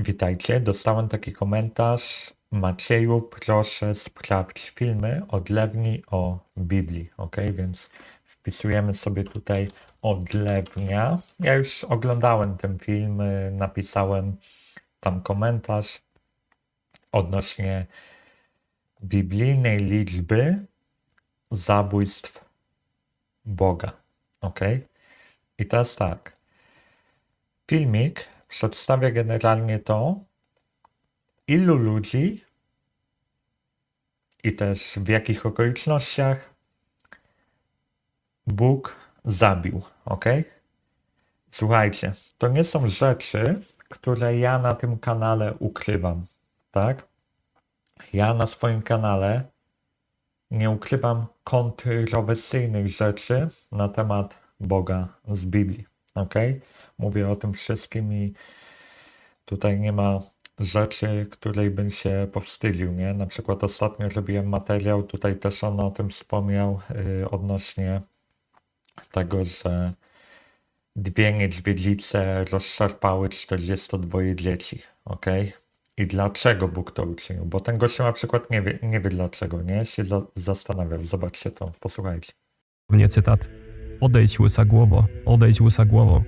Witajcie, dostałem taki komentarz. Macieju, proszę sprawdź filmy odlewni o Biblii, ok? Więc wpisujemy sobie tutaj odlewnia. Ja już oglądałem ten film, napisałem tam komentarz odnośnie biblijnej liczby zabójstw Boga, ok? I teraz tak. Filmik przedstawia generalnie to, ilu ludzi i też w jakich okolicznościach Bóg zabił. Ok? Słuchajcie, to nie są rzeczy, które ja na tym kanale ukrywam. Tak? Ja na swoim kanale nie ukrywam kontrowersyjnych rzeczy na temat Boga z Biblii. Ok? Mówię o tym wszystkim i tutaj nie ma rzeczy, której bym się powstydził, nie? Na przykład ostatnio robiłem materiał, tutaj też on o tym wspomniał yy, odnośnie tego, że dwie niedźwiedzice rozszarpały 42 dzieci, ok? I dlaczego Bóg to uczynił? Bo ten gościu na przykład nie wie, nie wie dlaczego, nie? Się za, zastanawiał. Zobaczcie to, posłuchajcie. Nie cytat. Odejdź łysa głowo, odejdź łysa głowo.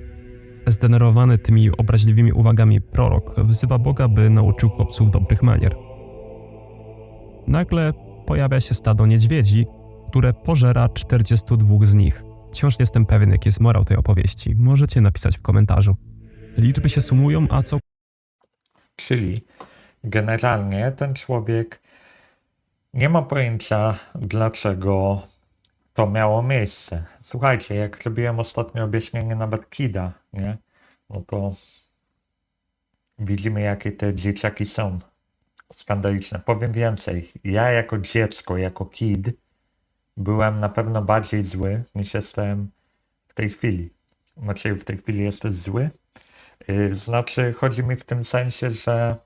Zdenerwowany tymi obraźliwymi uwagami prorok wzywa Boga, by nauczył chłopców dobrych manier. Nagle pojawia się stado niedźwiedzi, które pożera 42 z nich. Wciąż jestem pewien, jaki jest morał tej opowieści. Możecie napisać w komentarzu. Liczby się sumują, a co Czyli generalnie ten człowiek nie ma pojęcia, dlaczego to miało miejsce. Słuchajcie, jak robiłem ostatnio objaśnienie nawet Kida, nie? No to widzimy, jakie te dzieciaki są skandaliczne. Powiem więcej. Ja jako dziecko, jako kid, byłem na pewno bardziej zły niż jestem w tej chwili. Maciej, w tej chwili jesteś zły? Yy, Znaczy, chodzi mi w tym sensie, że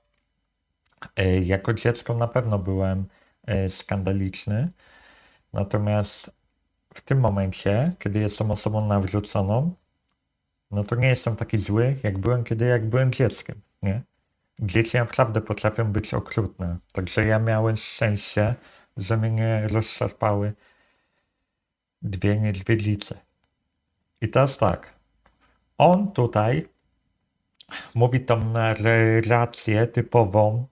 yy, jako dziecko na pewno byłem yy, skandaliczny. Natomiast w tym momencie, kiedy jestem osobą nawróconą, no to nie jestem taki zły, jak byłem, kiedy jak byłem dzieckiem, nie? Dzieci naprawdę potrafią być okrutne. Także ja miałem szczęście, że mnie nie rozszarpały dwie niedźwiedzice. I teraz tak. On tutaj mówi tą narrację typową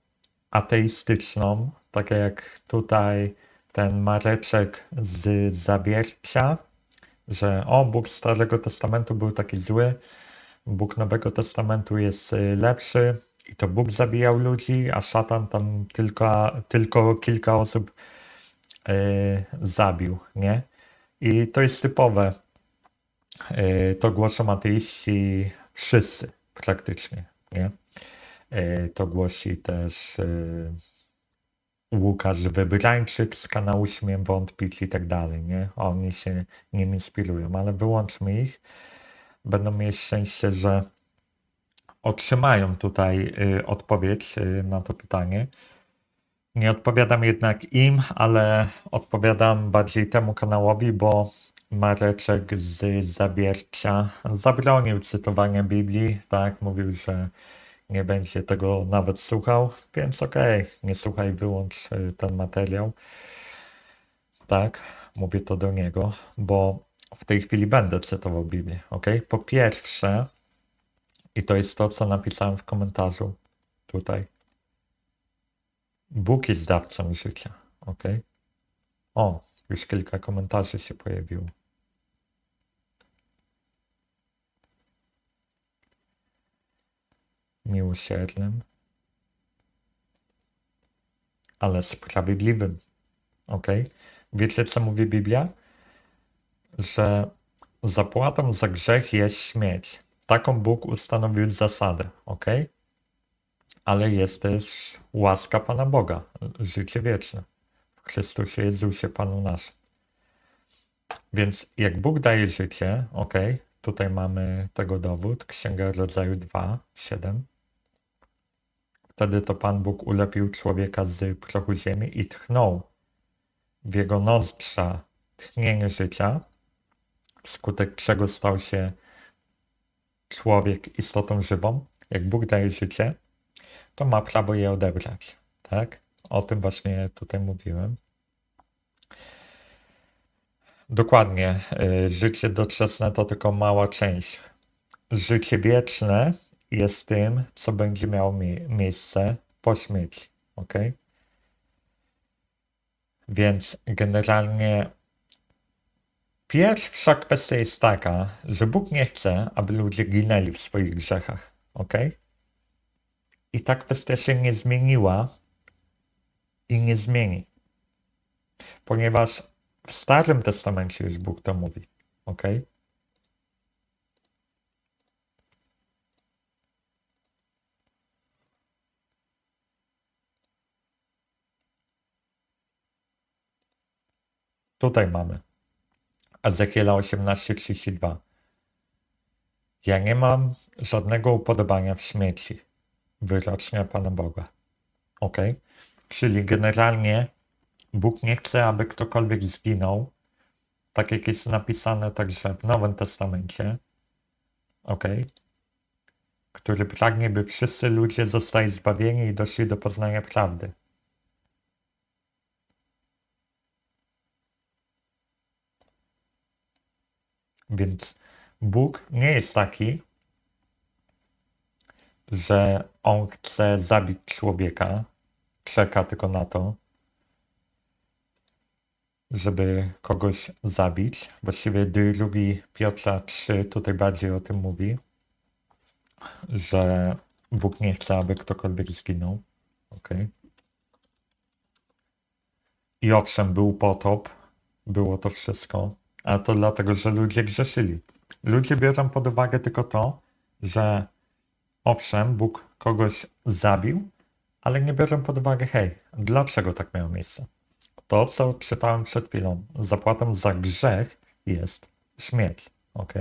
ateistyczną, tak jak tutaj ten Mareczek z Zawiercia, że o, Bóg Starego Testamentu był taki zły, Bóg Nowego Testamentu jest y, lepszy i to Bóg zabijał ludzi, a szatan tam tylko, tylko kilka osób y, zabił, nie? I to jest typowe. Y, to głoszą ateiści wszyscy praktycznie, nie? Y, to głosi też y, Łukasz Wybrańczyk z kanału Śmiem Wątpić i tak dalej, nie? Oni się nim inspirują, ale wyłączmy ich. Będą mieć szczęście, że otrzymają tutaj y, odpowiedź y, na to pytanie. Nie odpowiadam jednak im, ale odpowiadam bardziej temu kanałowi, bo Mareczek z Zawiercia zabronił cytowania Biblii, tak? Mówił, że nie będzie tego nawet słuchał, więc okej, nie słuchaj, wyłącz y, ten materiał. Tak, mówię to do niego, bo w tej chwili będę cytował Biblię, ok? Po pierwsze, i to jest to, co napisałem w komentarzu tutaj. Bóg jest dawcą życia, ok? O, już kilka komentarzy się pojawiło. Miłosiernym, ale sprawiedliwym, ok? Wiecie, co mówi Biblia? Że zapłatą za grzech jest śmierć. Taką Bóg ustanowił zasadę, ok? Ale jest też łaska Pana Boga, życie wieczne w Chrystusie Jezusie Panu naszym. Więc jak Bóg daje życie, ok? Tutaj mamy tego dowód, Księga Rodzaju 2, 7. Wtedy to Pan Bóg ulepił człowieka z prochu ziemi i tchnął w jego nozdrza tchnienie życia, wskutek czego stał się człowiek istotą żywą, jak Bóg daje życie, to ma prawo je odebrać. Tak? O tym właśnie tutaj mówiłem. Dokładnie. y, Życie doczesne to tylko mała część. Życie wieczne jest tym, co będzie miało mi miejsce po śmierci. Ok? Więc generalnie pierwsza kwestia jest taka, że Bóg nie chce, aby ludzie ginęli w swoich grzechach. Ok? I ta kwestia się nie zmieniła i nie zmieni. Ponieważ w Starym Testamencie już Bóg to mówi. Ok? Tutaj mamy. Ezechiela 18:32. Ja nie mam żadnego upodobania w śmierci. Wyrocznia Pana Boga. Ok? Czyli generalnie Bóg nie chce, aby ktokolwiek zginął, tak jak jest napisane także w Nowym Testamencie, ok? Który pragnie, by wszyscy ludzie zostali zbawieni i doszli do poznania prawdy. Więc Bóg nie jest taki, że On chce zabić człowieka, czeka tylko na to, żeby kogoś zabić. Właściwie drugi Piotra 3 tutaj bardziej o tym mówi, że Bóg nie chce, aby ktokolwiek zginął. Okay. I owszem, był potop, było to wszystko, ale to dlatego, że ludzie grzeszyli. Ludzie biorą pod uwagę tylko to, że owszem, Bóg kogoś zabił, ale nie biorą pod uwagę, hej, dlaczego tak miało miejsce? To, co czytałem przed chwilą, zapłatą za grzech jest śmierć. Ok?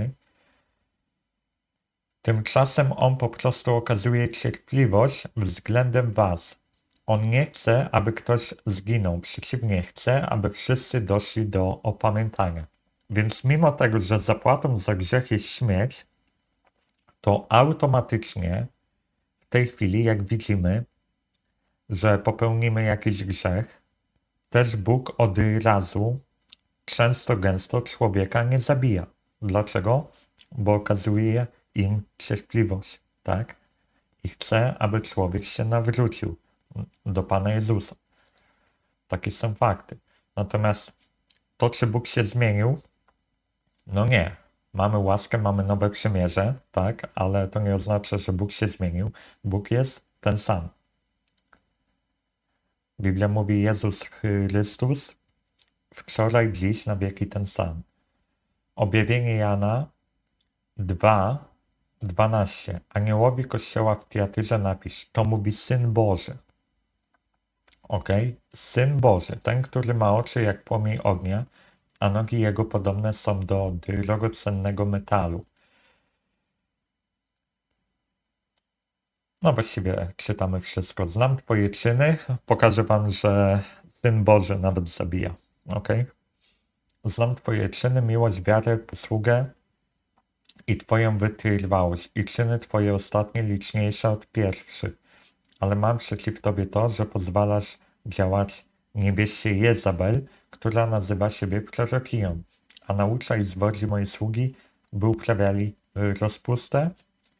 Tymczasem on po prostu okazuje cierpliwość względem was. On nie chce, aby ktoś zginął. Przeciwnie, chce, aby wszyscy doszli do opamiętania. Więc mimo tego, że zapłatą za grzech jest śmierć, to automatycznie w tej chwili, jak widzimy, że popełnimy jakiś grzech, też Bóg od razu często gęsto człowieka nie zabija. Dlaczego? Bo okazuje im cierpliwość, tak? I chce, aby człowiek się nawrócił do Pana Jezusa. Takie są fakty. Natomiast to, czy Bóg się zmienił, no nie. Mamy łaskę, mamy nowe przymierze, tak? Ale to nie oznacza, że Bóg się zmienił. Bóg jest ten sam. Biblia mówi Jezus Chrystus wczoraj, dziś, na wieki ten sam. Objawienie Jana 2, 12. Aniołowi kościoła w Tiatyrze napisz, to mówi Syn Boży. Ok? Syn Boży, ten, który ma oczy jak płomień ognia, a nogi jego podobne są do drogocennego metalu. No właściwie czytamy wszystko. Znam twoje czyny, pokażę wam, że Syn Boży nawet zabija. Ok? Znam twoje czyny, miłość, wiarę, posługę i twoją wytrwałość i czyny twoje ostatnie liczniejsze od pierwszych. Ale mam przeciw tobie to, że pozwalasz działać niebiesie Jezabel, która nazywa siebie prorokiją, a naucza i zbrodzi mojej sługi, by uprawiali rozpustę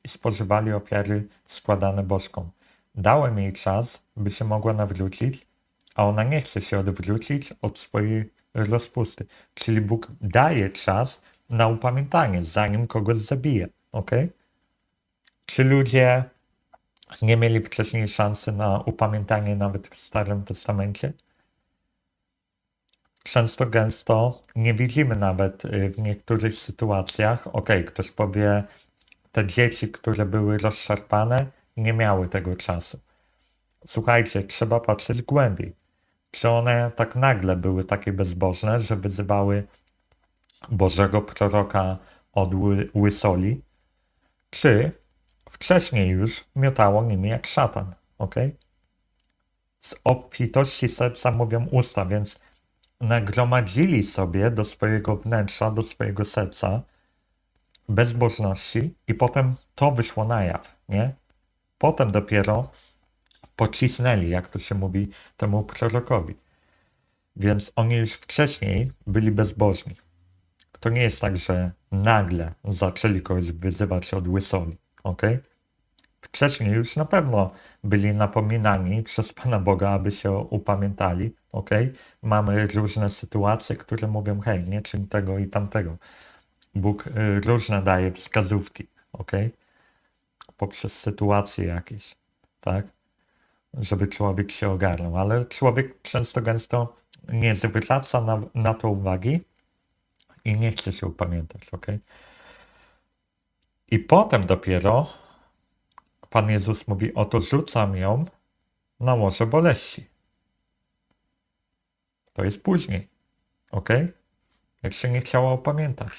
i spożywali ofiary składane bożkom. Dałem jej czas, by się mogła nawrócić, a ona nie chce się odwrócić od swojej rozpusty. Czyli Bóg daje czas na upamiętanie, zanim kogoś zabije. Ok? Czy ludzie nie mieli wcześniej szansy na upamiętanie nawet w Starym Testamencie? Często gęsto nie widzimy nawet y, w niektórych sytuacjach, ok, ktoś powie, te dzieci, które były rozszarpane, nie miały tego czasu. Słuchajcie, trzeba patrzeć głębiej. Czy one tak nagle były takie bezbożne, że wyzywały Bożego proroka od ły, łysoli? Czy wcześniej już miotało nimi jak szatan? Ok? Z obfitości serca mówią usta, więc nagromadzili sobie do swojego wnętrza, do swojego serca bezbożności i potem to wyszło na jaw, nie? Potem dopiero pocisnęli, jak to się mówi, temu prorokowi. Więc oni już wcześniej byli bezbożni. To nie jest tak, że nagle zaczęli kogoś wyzywać od łysoli, ok? Wcześniej już na pewno byli napominani przez Pana Boga, aby się upamiętali, ok? Mamy różne sytuacje, które mówią, hej, nie czyń tego i tamtego. Bóg y, różne daje wskazówki, ok? Poprzez sytuacje jakieś, tak? Żeby człowiek się ogarnął, ale człowiek często gęsto nie zwraca na, na to uwagi i nie chce się upamiętać, ok? I potem dopiero Pan Jezus mówi, oto rzucam ją na łoże boleści. To jest później, ok? Jak się nie chciała upamiętać.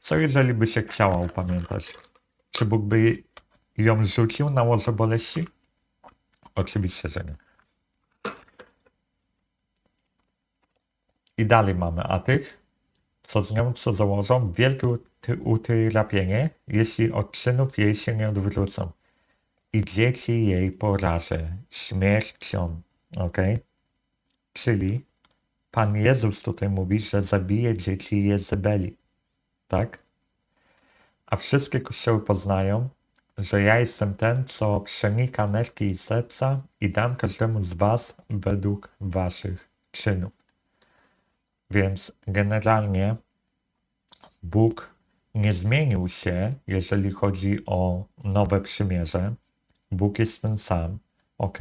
Co jeżeli by się chciała upamiętać? Czy Bóg by ją rzucił na łoże boleści? Oczywiście, że nie. I dalej mamy, a tych, co z nią, co założą, wielkie uty- utrapienie, jeśli od czynów jej się nie odwrócą. I dzieci jej porażę śmiercią. Ok? Czyli Pan Jezus tutaj mówi, że zabije dzieci Jezebeli. Tak? A wszystkie kościoły poznają, że ja jestem ten, co przenika nerki i serca i dam każdemu z was według waszych czynów. Więc generalnie Bóg nie zmienił się, jeżeli chodzi o nowe przymierze. Bóg jest ten sam, ok?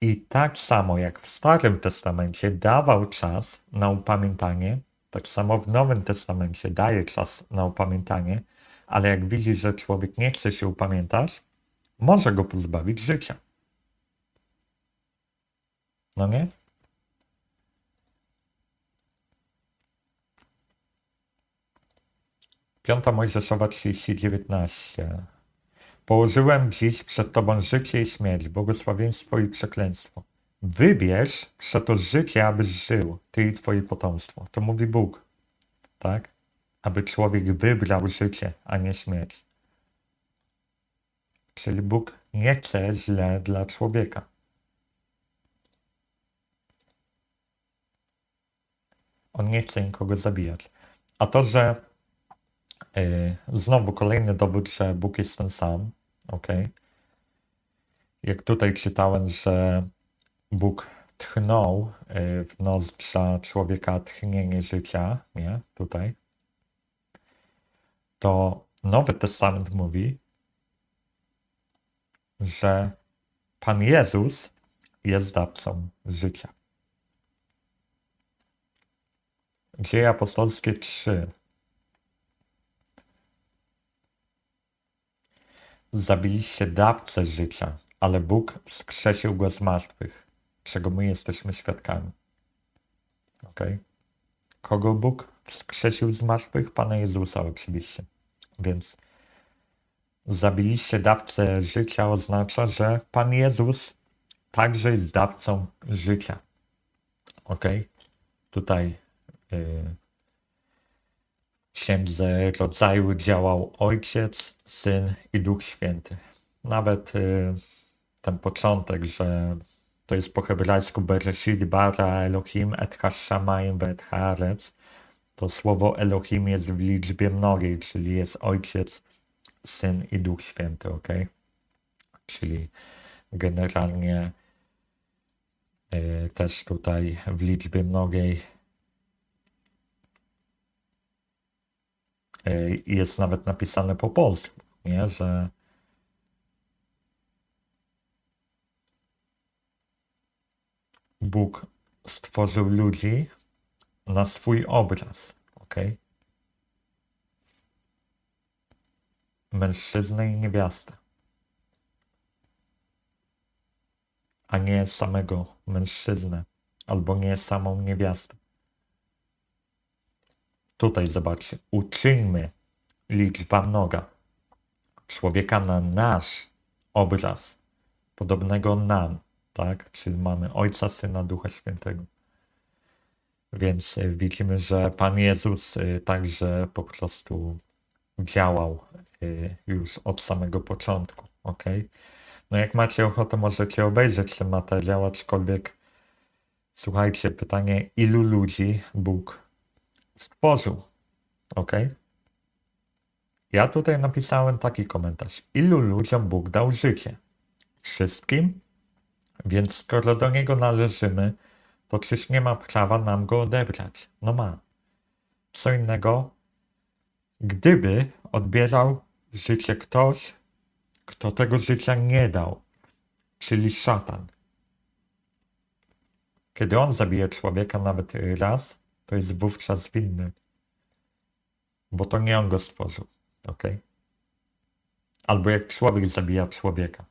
I tak samo jak w Starym Testamencie dawał czas na upamiętanie, tak samo w Nowym Testamencie daje czas na upamiętanie, ale jak widzi, że człowiek nie chce się upamiętać, może go pozbawić życia. No nie? Piąta Mojżeszowa 30:19. Położyłem dziś przed Tobą życie i śmierć, błogosławieństwo i przekleństwo. Wybierz przeto życie, abyś żył, Ty i Twoje potomstwo. To mówi Bóg, tak? Aby człowiek wybrał życie, a nie śmierć. Czyli Bóg nie chce źle dla człowieka. On nie chce nikogo zabijać. A to, że znowu kolejny dowód, że Bóg jest ten sam, ok? Jak tutaj czytałem, że Bóg tchnął yy, w nozdrza człowieka tchnienie życia, nie? Tutaj. To Nowy Testament mówi, że Pan Jezus jest dawcą życia. Dzieje apostolskie 3. Zabiliście dawcę życia, ale Bóg wskrzesił go z martwych, czego my jesteśmy świadkami. Ok? Kogo Bóg wskrzesił z martwych? Pana Jezusa oczywiście. Więc zabiliście dawcę życia oznacza, że Pan Jezus także jest dawcą życia. Ok? Tutaj yy, księdze rodzaju działał Ojciec, Syn i Duch Święty. Nawet yy, ten początek, że to jest po hebrajsku Bereshit bara Elohim et hashamayim ve'et haaretz, to słowo Elohim jest w liczbie mnogiej, czyli jest Ojciec, Syn i Duch Święty, ok? Czyli generalnie y, też tutaj w liczbie mnogiej jest nawet napisane po polsku, nie? Że Bóg stworzył ludzi na swój obraz, ok? Mężczyznę i niewiastę. A nie samego mężczyznę, albo nie samą niewiastę. Tutaj zobaczcie, uczyńmy liczba mnoga człowieka na nasz obraz, podobnego nam, tak? Czyli mamy Ojca, Syna, Ducha Świętego. Więc y, widzimy, że Pan Jezus y, także po prostu działał y, już od samego początku, ok? No jak macie ochotę, możecie obejrzeć ten materiał, aczkolwiek słuchajcie, pytanie, ilu ludzi Bóg stworzył? Ok? Ja tutaj napisałem taki komentarz. Ilu ludziom Bóg dał życie? Wszystkim? Więc skoro do Niego należymy, to czyż nie ma prawa nam go odebrać? No ma. Co innego, gdyby odbierał życie ktoś, kto tego życia nie dał, czyli szatan. Kiedy on zabije człowieka nawet raz, to jest wówczas winny. Bo to nie on go stworzył. ok? Albo jak człowiek zabija człowieka,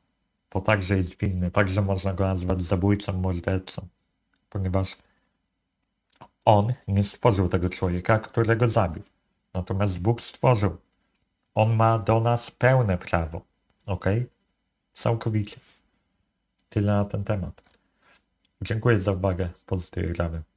to także jest winny. Także można go nazwać zabójcą, mordercą. Ponieważ on nie stworzył tego człowieka, którego zabił. Natomiast Bóg stworzył. On ma do nas pełne prawo. Ok? Całkowicie. Tyle na ten temat. Dziękuję za uwagę. Pozdrawiam.